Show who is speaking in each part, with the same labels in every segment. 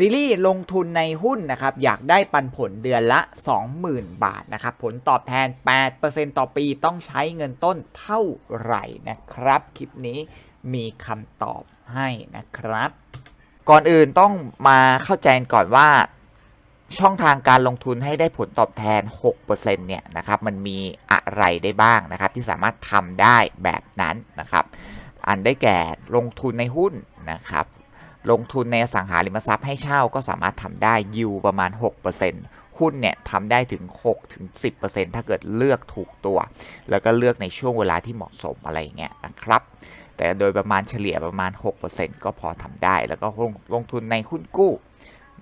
Speaker 1: ซีรีส์ลงทุนในหุ้นนะครับอยากได้ปันผลเดือนละ 20,000 บาทนะครับผลตอบแทน 8%ต่อปีต้องใช้เงินต้นเท่าไหร่นะครับ คลิปนี้มีคำตอบให้นะครับ ก่อนอื่นต้องมาเข้าใจก่อนว่า ช่องทางการลงทุนให้ได้ผลตอบแทน 6%เนี่ยนะครับมันมีอะไรได้บ้างนะครับ ที่สามารถทำได้แบบนั้นนะครับ อันได้แก่ลงทุนในหุ้นนะครับ ลงทุนในสังหาริมทรัพย์ให้เช่าก็สามารถทำได้ยิวประมาณ 6%หุ้นเนี่ยทำได้ถึง 6-10%ถ้าเกิดเลือกถูกตัว แล้วก็เลือกในช่วงเวลาที่เหมาะสมอะไรอย่างเงี้ยนะครับแต่โดยประมาณเฉลี่ยประมาณ 6%ก็พอทำได้ แล้วก็ลงลงทุนในหุ้นกู้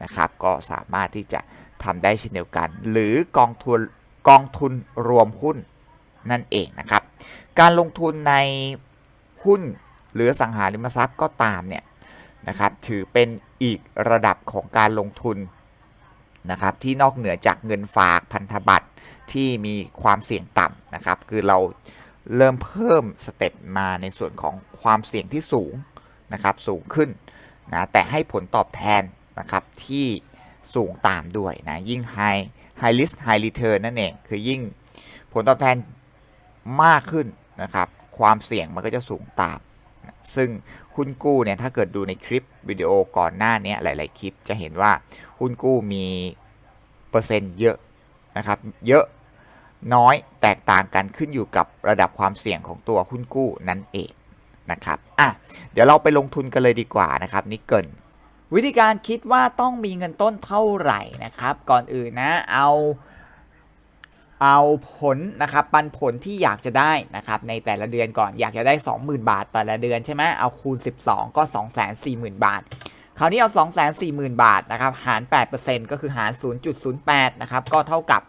Speaker 1: นะครับ ก็สามารถที่จะทำได้เช่นเดียวกัน หรือกองทุนกองทุนรวมหุ้นนั่นเองนะครับ การลงทุนในหุ้นหรือสังหาริมทรัพย์ก็ตามเนี่ย นะครับถือเป็นอีกระดับของการลงทุนนะครับที่นอกเหนือจากเงินฝากพันธบัตรที่มีความเสี่ยงต่ำนะครับ คือเราเริ่มเพิ่มสเต็ปมาในส่วนของความเสี่ยงที่สูงนะครับสูงขึ้นนะแต่ให้ผลตอบแทนนะครับที่สูงตามด้วยนะยิ่ง high high risk high return นั่นเองคือยิ่งผลตอบแทนมากขึ้นนะครับความเสี่ยงมันก็จะสูงตาม ซึ่ง หุ้นกู้เนี่ยถ้าเกิดดูในคลิปวิดีโอก่อนหน้านี้หลาย ๆ คลิปจะเห็นว่าหุ้นกู้มีเปอร์เซ็นต์เยอะนะครับ เยอะน้อยแตกต่างกันขึ้นอยู่กับระดับความเสี่ยงของตัวหุ้นกู้นั่นเองนะครับอะเดี๋ยวเราไปลงทุนกันเลยดีกว่านะครับนี่เกินวิธีการคิดว่าต้องมีเงินต้นเท่าไหร่นะครับ ก่อนอื่นนะเอา เอาผลนะครับปันผลที่อยากจะได้นะครับในแต่ละเดือนก่อนอยากจะได้ 20,000 บาทแต่ละเดือนใช่ไหมเอาคูณ 12 ก็ 240,000 บาท คราวนี้เอา 240,000 บาทนะครับหาร 8%ก็คือหาร 0.08 นะครับก็เท่ากับ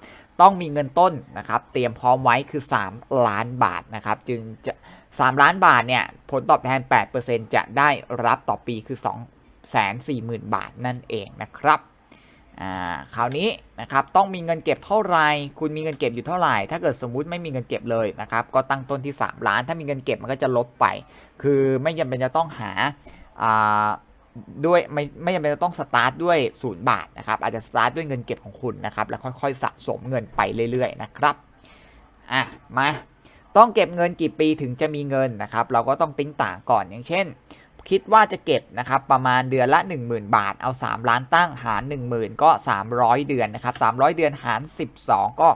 Speaker 1: ต้องมีเงินต้นนะครับเตรียมพร้อมไว้คือ 3 ล้านบาทนะครับจึงจะ 3 ล้านบาทเนี่ยผลตอบแทน 8%จะได้รับต่อปีคือ 240,000 บาทนั่นเองนะครับ อ่าคราวนี้นะครับต้องมีเงินเก็บเท่าไหร่คุณมีเงินเก็บอยู่เท่าไหร่ ถ้าเกิดสมมุติไม่มีเงินเก็บเลยนะครับก็ตั้งต้นที่ 3 ล้าน ถ้ามีเงินเก็บมันก็จะลบไป คือไม่จำเป็นจะต้องหาอ่าด้วยไม่ไม่จำเป็นจะต้องสตาร์ทด้วยศูนย์บาทนะครับอาจจะสตาร์ทด้วยเงินเก็บของคุณนะครับแล้วค่อยๆสะสมเงินไปเรื่อยๆนะครับอะมาต้องเก็บเงินกี่ปีถึงจะมีเงินนะครับเราก็ต้องติ้งต่างก่อนอย่างเช่น คิดว่าจะเก็บนะครับประมาณเดือนละ 10,000 บาท เอา 3 ล้านตั้งหาร 10,000 ก็ 300 เดือนนะครับ300 เดือนหาร 12 ก็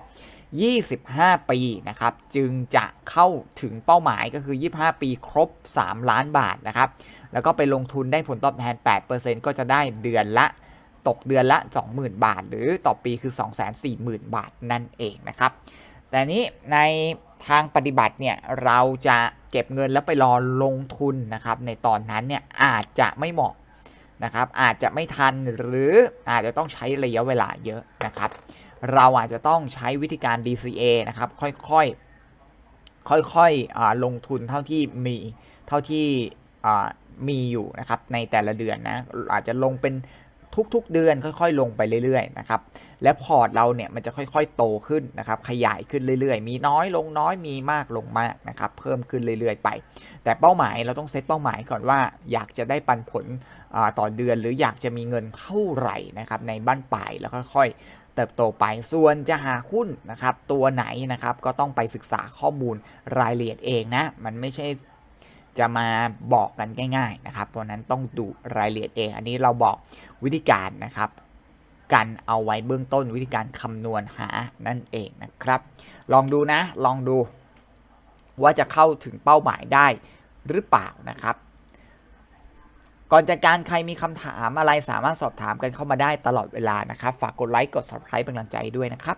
Speaker 1: 25 ปีนะครับจึงจะเข้าถึงเป้าหมายก็คือ 25 ปีครบ 3 ล้านบาทนะครับแล้วก็ไปลงทุนได้ผลตอบแทน 8%ก็จะได้เดือนละตกเดือนละ 20,000 บาท หรือต่อปีคือ 240,000 บาทนั่นเองนะครับ แต่นี้ใน ทางปฏิบัติเนี่ยเราจะเก็บเงินแล้วไปรอลงทุนนะครับ ในตอนนั้นเนี่ยอาจจะไม่เหมาะนะครับ อาจจะไม่ทันหรืออาจจะต้องใช้ระยะเวลาเยอะนะครับ เราอาจจะต้องใช้วิธีการ DCA นะครับค่อยๆค่อยๆลงทุนเท่าที่มีเท่าที่มีอยู่นะครับในแต่ละเดือนนะอาจจะลงเป็น ทุกๆ เดือนค่อยๆ ลงไปเรื่อยๆนะครับและพอร์ตเราเนี่ยมันจะค่อยๆ โตขึ้นนะครับขยายขึ้นเรื่อยๆ มีน้อยลงน้อยมีมากลงมากนะครับเพิ่มขึ้นเรื่อยๆ ไป แต่เป้าหมายเราต้องเซตเป้าหมายก่อนว่า อยากจะได้ปันผลต่อเดือน หรืออยากจะมีเงินเท่าไหร่นะครับในบ้านปลายแล้วค่อยๆ เติบโตไปส่วนจะหาหุ้นนะครับตัวไหนนะครับก็ต้องไปศึกษาข้อมูลรายละเอียดเองนะมันไม่ใช่ จะมาบอกกันง่ายๆนะครับ เพราะนั้นต้องดูรายละเอียดเอง อันนี้เราบอกวิธีการนะครับกันเอาไว้เบื้องต้นวิธีการคำนวณหานั่นเองนะครับ ลองดูนะลองดู ว่าจะเข้าถึงเป้าหมายได้หรือเปล่านะครับ ก่อนจากการใครมีคำถามอะไรสามารถสอบถามกันเข้ามาได้ตลอดเวลานะครับ ฝากกดไลค์กด subscribe เป็นกำลังใจด้วยนะครับ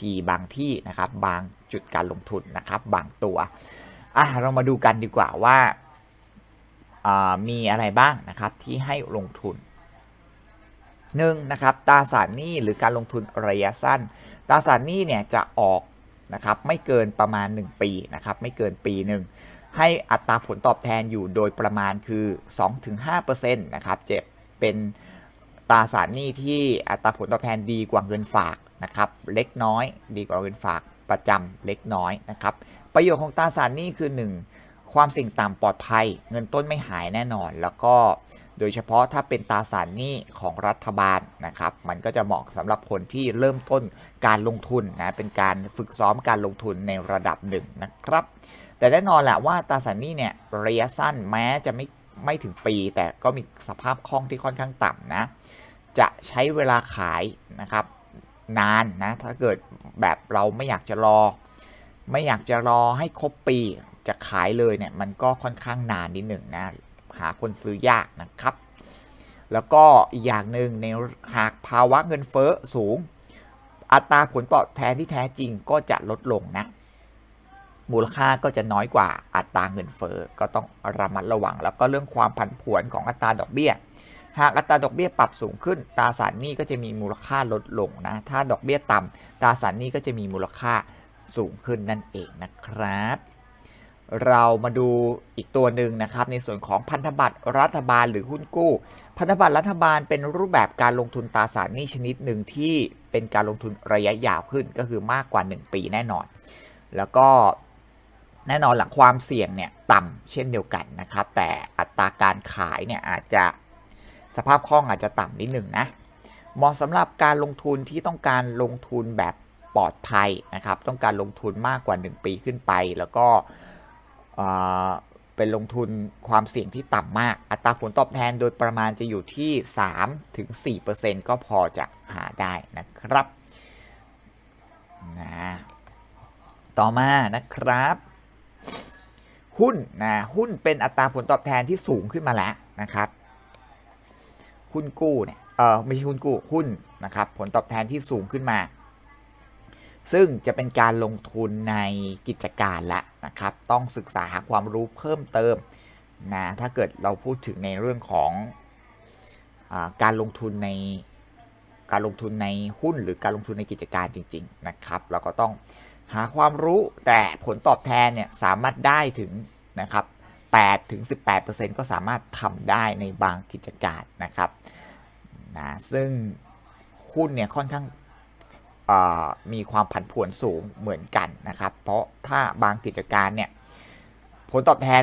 Speaker 1: ทีบางที่นะครับ บางจุดการลงทุนนะครับ บางตัวอะเรามาดูกันดีกว่าว่ามีอะไรบ้างนะครับที่ให้ลงทุนหนึ่งนะครับตราสารหนี้หรือการลงทุนระยะสั้นตราสารหนี้เนี่ยจะออกนะครับไม่เกินประมาณ 1 ปีนะครับไม่เกินปีหนึ่งให้อัตราผลตอบแทนอยู่โดยประมาณคือ 2-5%นะครับเจะเป็นตราสารหนี้ที่อัตราผลตอบแทนดีกว่าเงินฝาก นะครับเล็กน้อย ดีกว่าเงินฝากประจำเล็กน้อยนะครับประโยชน์ของตราสารหนี้คือ 1 ความเสี่ยงต่ำปลอดภัย เงินต้นไม่หายแน่นอน แล้วก็โดยเฉพาะถ้าเป็นตราสารหนี้ของรัฐบาลนะครับ มันก็จะเหมาะสำหรับคนที่เริ่มต้นการลงทุนนะเป็นการฝึกซ้อมการลงทุนในระดับหนึ่งนะครับ แต่แน่นอนแหละว่าตราสารหนี้เนี่ยระยะสั้นแม้จะไม่ไม่ถึงปี แต่ก็มีสภาพคล่องที่ค่อนข้างต่ำนะจะใช้เวลาขายนะครับ นานนะ ถ้าเกิดแบบเราไม่อยากจะรอ ไม่อยากจะรอให้ครบปีจะขายเลยเนี่ยมันก็ค่อนข้างนานนิดหนึ่งนะ หาคนซื้อยากนะครับ แล้วก็อีกอย่างหนึ่งในหากภาวะเงินเฟ้อสูง อัตราผลตอบแทนที่แท้จริงก็จะลดลงนะ มูลค่าก็จะน้อยกว่าอัตราเงินเฟ้อก็ต้องระมัดระวัง แล้วก็เรื่องความผันผวนของอัตราดอกเบี้ย หากอัตราดอกเบี้ยปรับสูงขึ้นตราสารหนี้ก็จะมีมูลค่าลดลงนะ ถ้าดอกเบี้ยต่ำตราสารหนี้ก็จะมีมูลค่าสูงขึ้นนั่นเองนะครับ เรามาดูอีกตัวหนึ่งนะครับ ในส่วนของพันธบัตรรัฐบาลหรือหุ้นกู้ พันธบัตรรัฐบาลเป็นรูปแบบการลงทุนตราสารหนี้ชนิดหนึ่งที่เป็นการลงทุนระยะยาวขึ้นก็คือมากกว่า 1 ปีแน่นอน แล้วก็แน่นอนหลังความเสี่ยงเนี่ยต่ำเช่นเดียวกันนะครับ แต่อัตราการขายเนี่ยอาจจะ สภาพคล่องอาจจะต่ำนิดหนึ่งนะเหมาะสำหรับการลงทุนที่ต้องการลงทุนแบบปลอดภัยนะครับ ต้องการลงทุนมากกว่า 1 ปีขึ้นไป แล้วก็เป็นลงทุนความเสี่ยงที่ต่ำมาก อัตราผลตอบแทนโดยประมาณจะอยู่ที่ 3-4%ก็พอจะหาได้นะครับนะต่อมานะครับหุ้นนะหุ้นเป็นอัตราผลตอบแทนที่สูงขึ้นมาแล้วนะครับ หุ้นกู้เนี่ยเออไม่ใช่หุ้นกู้หุ้นนะครับผลตอบแทนที่สูงขึ้นมา ซึ่งจะเป็นการลงทุนในกิจการละนะครับ ต้องศึกษาหาความรู้เพิ่มเติมนะถ้าเกิดเราพูดถึงในเรื่องของอการลงทุนในการลงทุนในหุ้นหรือการลงทุนในกิจการจริง ๆ นะครับ เราก็ต้องหาความรู้แต่ผลตอบแทนเนี่ยสามารถได้ถึงนะครับ 8ถึง18%ก็สามารถทำได้ในบางกิจการนะครับนะซึ่งหุ้นเนี่ยค่อนข้างมีความผันผวนสูงเหมือนกันนะครับ เพราะถ้าบางกิจการเนี่ยผลตอบแทน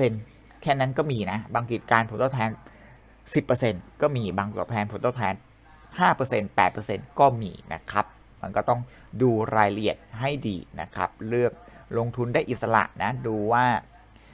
Speaker 1: 3%แค่นั้นก็มีนะ บางกิจการผลตอบแทน 10%ก็มีบางตอบแทนผลตอบแทน 5% 8%ก็มีนะครับ มันก็ต้องดูรายละเอียดให้ดีนะครับ เลือกลงทุนได้อิสระนะ ดูว่า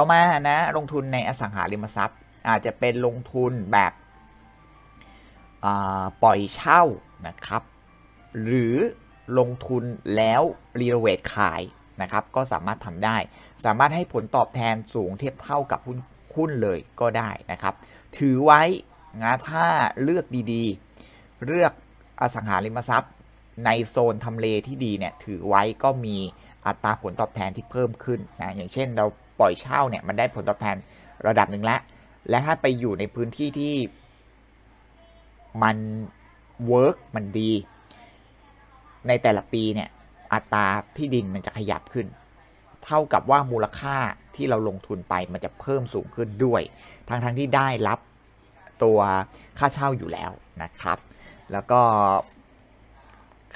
Speaker 1: ต่อมานะลงทุนในอสังหาริมทรัพย์ อาจจะเป็นลงทุนแบบปล่อยเช่านะครับ หรือลงทุนแล้วรีโนเวทขายนะครับ ก็สามารถทำได้ สามารถให้ผลตอบแทนสูงเทียบเท่ากับหุ้นหุ้นเลยก็ได้นะครับ ถือไว้นะถ้าเลือกดีๆ เลือกอสังหาริมทรัพย์ ในโซนทำเลที่ดีเนี่ยถือไว้ก็มี อัตราผลตอบแทนที่เพิ่มขึ้นนะอย่างเช่นเราปล่อยเช่าเนี่ยมันได้ผลตอบแทนระดับหนึ่งแล้วและถ้าไปอยู่ในพื้นที่ที่มันเวิร์กมันดี ในแต่ละปีเนี่ยอัตราที่ดินมันจะขยับขึ้น เท่ากับว่ามูลค่าที่เราลงทุนไปมันจะเพิ่มสูงขึ้นด้วย ทั้งทั้งที่ได้รับตัวค่าเช่าอยู่แล้วนะครับ แล้วก็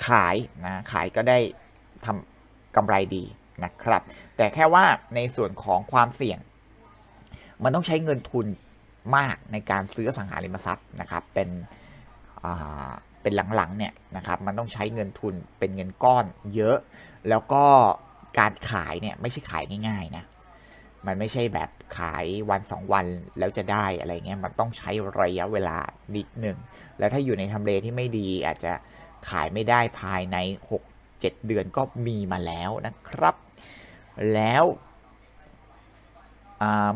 Speaker 1: ขายนะขายก็ได้ทำ กำไรดีนะครับ แต่แค่ว่าในส่วนของความเสี่ยง มันต้องใช้เงินทุนมากในการซื้อสังหาริมทรัพย์นะครับเป็นเป็นหลังๆเนี่ยนะครับมันต้องใช้เงินทุนเป็นเงินก้อนเยอะ แล้วก็การขายเนี่ยไม่ใช่ขายง่ายๆนะมันไม่ใช่แบบขายวันสองวันแล้วจะได้อะไรเงี้ยมันต้องใช้ระยะเวลานิดหนึ่ง แล้วถ้าอยู่ในทำเลที่ไม่ดีอาจจะขายไม่ได้ภายใน 7 เดือนก็มีมาแล้วนะครับ แล้ว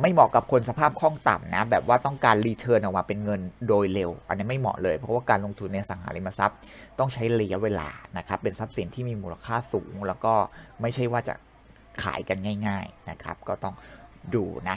Speaker 1: ไม่เหมาะกับคนสภาพคล่องต่ำนะ แบบว่าต้องการรีเทิร์นออกมาเป็นเงินโดยเร็ว อันนี้ไม่เหมาะเลย เพราะว่าการลงทุนในสังหาริมทรัพย์ ต้องใช้ระยะเวลานะครับ เป็นทรัพย์สินที่มีมูลค่าสูง แล้วก็ไม่ใช่ว่าจะขายกันง่าย ๆนะครับ ก็ต้องดูนะ